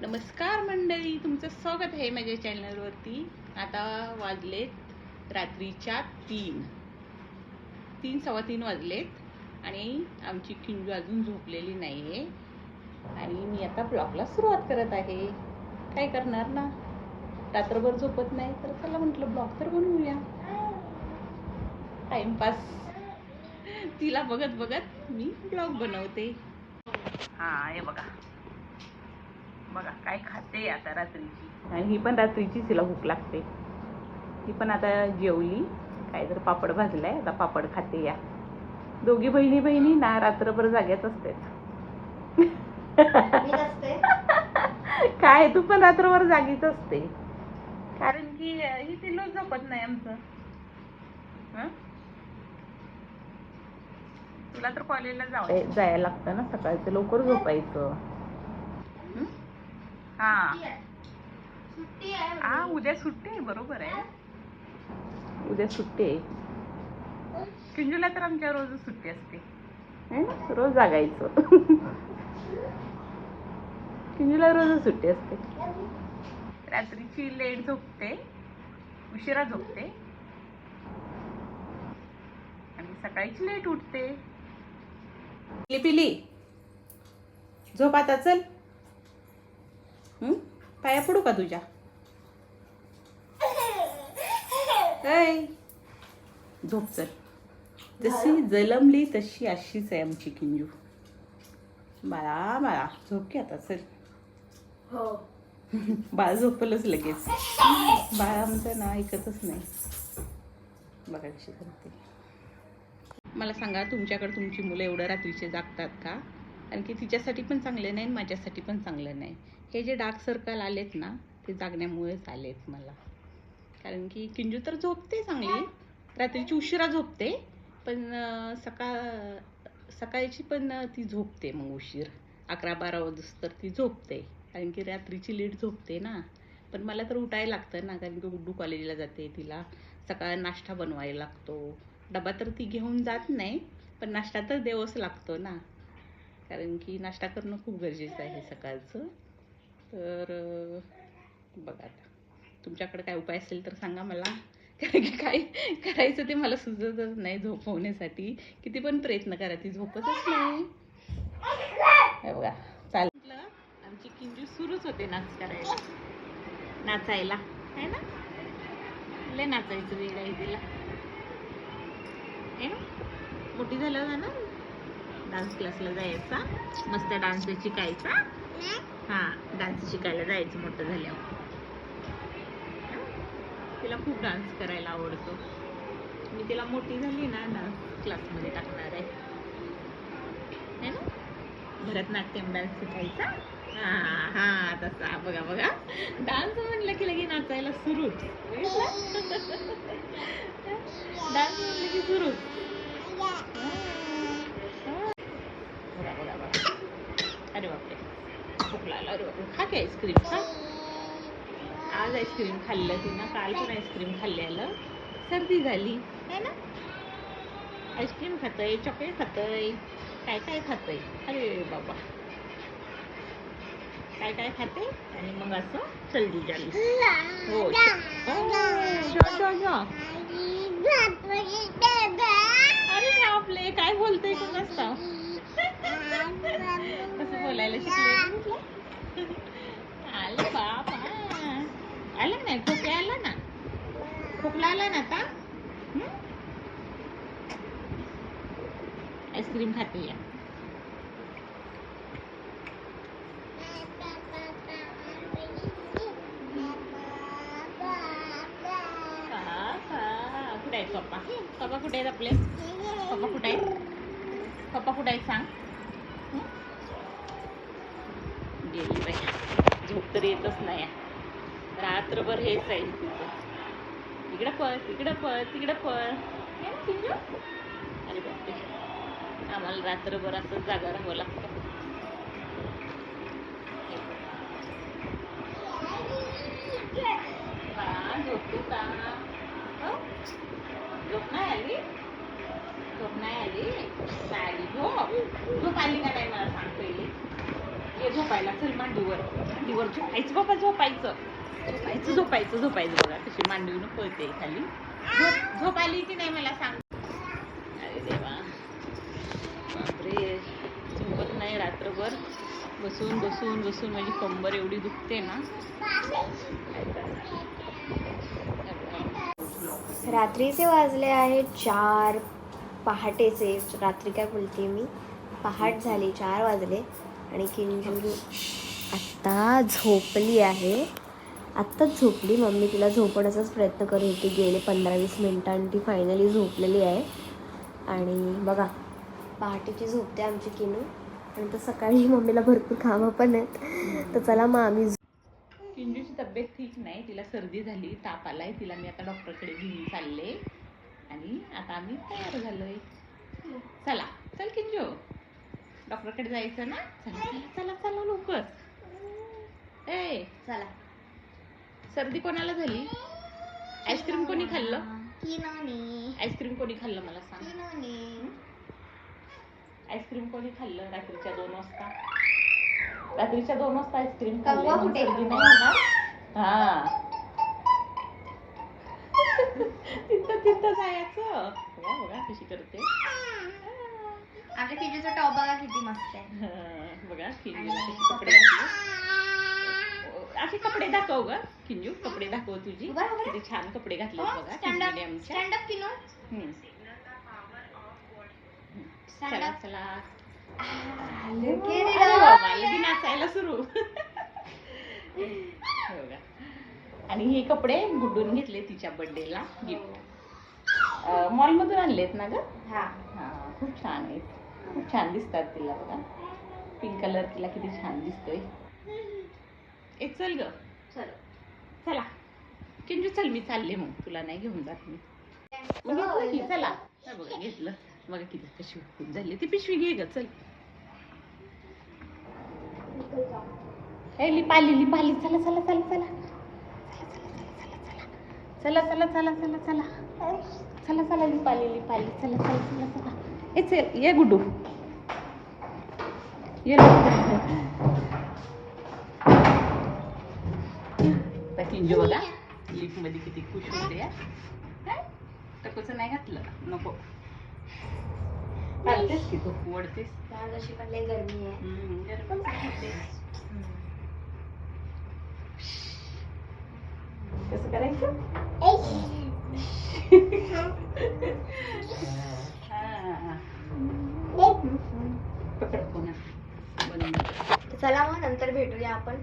नमस्कार मंडळी तुमचं स्वागत आहे माझ्या चॅनलवरती. आता वाजलेत रात्रीच्या तीन. तीन सव्वा तीन वाजलेत आणि आमची किंजू अजून झोपलेली नाही आहे आणि मी आता ब्लॉगला सुरुवात करत आहे. काय करणार ना? रात्रभर झोपत नाही तर चला म्हटलं ब्लॉग तर बनवूया. टाइमपास तिला बघत बघत मी ब्लॉग बनवते. हां हे बघा. बघा काय खाते आता रात्रीची? आणि ही पण रात्रीची तिला भूक लागते. ती पण आता जेवली. काय तर पापड भाजलाय. आता पापड खाते या. दोघी बहिणी बहिणी ना रात्रभर जाग्याच असते. काय? तू पण रात्रभर जागीच असते. कारण की ही पिल्लू झोपत नाही आमचं. हं? तुला तर कॉलेजला जाऊ जायला लागतं ना. सकाळचं लवकर झोपायचं. हं? हा. हा उद्या सुट्टी आहे बरोबर आहे. उद्या सुट्टी आहे. किंजूला तर आमच्या रोज सुट्टी असते. है? रोज जागायचं. किंजूला रोज सुट्टी असते. रात्रीची लेट झोपते. उशिरा झोपते. आणि सकाळीची लेट उठते. पिली पिली. झोप आता चल? पाया पडू का तुझ्या? झोप चल. जशी जलमली तशी अशीच आहे आमची किंजू. बाळा बाळा झोप की आता चल. हो. बाळ झोपलंच लगेच. बाळ आमचं ना ऐकतच नाही. बघा कशी करते. मला सांगा तुमच्याकडे तुमची मुलं एवढं रात्रीचे जागतात का? कारण की तिच्यासाठी पण चांगलं नाही आणि माझ्यासाठी पण चांगलं नाही. हे जे डार्क सर्कल आलेत ना ते जागण्यामुळेच आलेत मला. कारण की किंजू तर झोपते चांगली. रात्रीची उशिरा झोपते पण सकाळ सकाळची पण ती झोपते मग उशीर. अकरा बारा वाजूस तर ती झोपते. कारण की रात्रीची लेट झोपते ना. पण मला तर उठायला लागतं ना कारण की गुड्डू कॉलेजला जाते तिला. सकाळ नाश्ता बनवायला लागतो. डबा तर ती घेऊन जात नाही पण नाश्ता तर देवच लागतो ना. कारण की नाश्ता करणं खूप गरजेचं आहे सकाळचं. तर बघा आता. तुमच्याकडे काय उपाय असेल तर सांगा मला. कारण की काय करायचं ते मला सुचतच नाही झोपवण्यासाठी. किती पण प्रयत्न करा ती झोपतच नाही. बघा चालेल. आमची किंजू सुरूच होते नाच करायला. नाचायला. आहे ना? लय नाचायचं वेळ आहे तिला. है ना? मोठी झाल्यावर ना डान्स क्लासला जायचा. मस्त डान्स शिकायचा. हा डान्स शिकायला जायचं मोठं झाल्यावर. तिला खूप डान्स करायला आवडतो. मी तिला मोठी झाली ना डान्स क्लासमध्ये टाकणार आहे. है ना? भरतनाट्यम डान्स शिकायचा. हा हा तसा बघा बघा. डान्स म्हणलं की लगे नाचायला सुरूच डान्स म्हणलं की सुरूच बघा बघा बघा अरे बापरे खूप लागला अरे बापरे खा की आईस्क्रीम खा. आज आईस्क्रीम खाल्लं तिनं काल पण आईस्क्रीम खाल्लेलं सर्दी झाली है ना? आईस्क्रीम खातंय चॉकलेट खातंय. काय काय खातंय? अरे बाबा. काय काय खाते? आणि मग असं सर्दी झाली. हो. हो. अरे बापले काय बोलतोय तू नसतं कसं बोलायला शिकले. आलं बापा आलं नाही? खोकला आला ना? खोकला आला ना आता? आईस्क्रीम खाते या. पप्पा? पप्पा कुठे आहेत आपले? पप्पा कुठे आहेत? पप्पा कुठे आहेत सांग? गेली बाई. झोप तर येतच नाही. रात्रभर हेच आहे तिचं इकडं पळ तिकडं पळ तिकडं पळ? अरे बापरे. आम्हाला रात्रभर असं जागा राहावं लागतं बा, झोपते का हो? झोप नाही आली झोप नाही आली नाही आली झोप आली का नाही मला सांग पहिले? ये झोपायला चल मांडीवर. मांडीवर झोपायचं बाबा झोपायचं. झोपायचं झोपायचं झोपायचं बघा कशी मांडीवर पळते खाली. झोप झोप आली की नाही मला सांग? अरे देवा. बापरे. झोपत नाही रात्रभर. बसून बसून बसून माझी कंबर एवढी दुखते ना. रात्रीचे वाजले आहेत चार पहाटेचे. रात्री काय बोलते मी? पहाट झाली चार वाजले. आणि किंजूरू आत्ता झोपली आहे. आत्ताच झोपली. मम्मी तिला झोपण्याचाच प्रयत्न करत होती. गेले पंधरा वीस मिनटं आणि ती फायनली झोपलेली आहे. आणि बघा पहाटेची झोपते आमची किनू. आणि तर सकाळी मम्मीला भरपूर कामं पण आहेत. तर चला मग आम्ही किंजूची तब्येत ठीक नाही. तिला सर्दी झाली ताप आलाय. तिला मी आता डॉक्टरकडे घेऊन चालले. आणि आता आम्ही तयार झालोय. चला चल किंजू. डॉक्टरकडे जायचं ना? चला चला चला चला लवकर. ए चला. सर्दी कोणाला झाली? आईस्क्रीम कोणी खाल्लं? आईस्क्रीम कोणी खाल्लं मला सांग? आईस्क्रीम कोणी खाल्लं रात्रीच्या दोन वाजता? रात्रीच्या दोन वाजता आईस्क्रीम खाल्लं? सर्दी नाही होणार? हा. तिथं तिथं जायचं. बघा कशी करते. आपल्या किजूचा टॉप बघा किती मस्त आहे. हा, बघा किंजूला कसे कपडे घातले असे कपडे दाखव ग किंजू कपडे दाखव तुझी. उभा. किती छान कपडे घातले बघा स्टँड अप आमच्या. स्टँड अप किनो हम्म. चला. चला. अरे. बाबा, नाचायला सुरू. हे बघा. आणि हे कपडे गुड्डून घेतले तिच्या बर्थडेला गिफ्ट मॉल मधून आणलेत ना ग? हा. हा खूप छान आहेत. खूप छान दिसतात तिला बघा पिंक कलर तिला किती छान दिसतोय ए चल ग चलो चला किंजू चल मी चालले मग तुला नाही घेऊन जात मी मग घेतलं चला हा बघा घेतलं बघा किती कशी खूप झाली ती पिशवी घे ग चल ए लिपाली लिपाली चला चला चला चला चला चला चला चला चला चला चला लिपाली लिपाली चला चला चला चला ए चल ये गुड्डू। ये लवकर. आता किंजू बघा. लिपमध्ये किती खुश होते. टकोचं नाही घातलं. नको. चालतेस की तू? वडतेस जशी पण गरमी आहे. कसं करायचं हा. पकड पुन्हा. बंद. तर चला मग नंतर भेटूया आपण.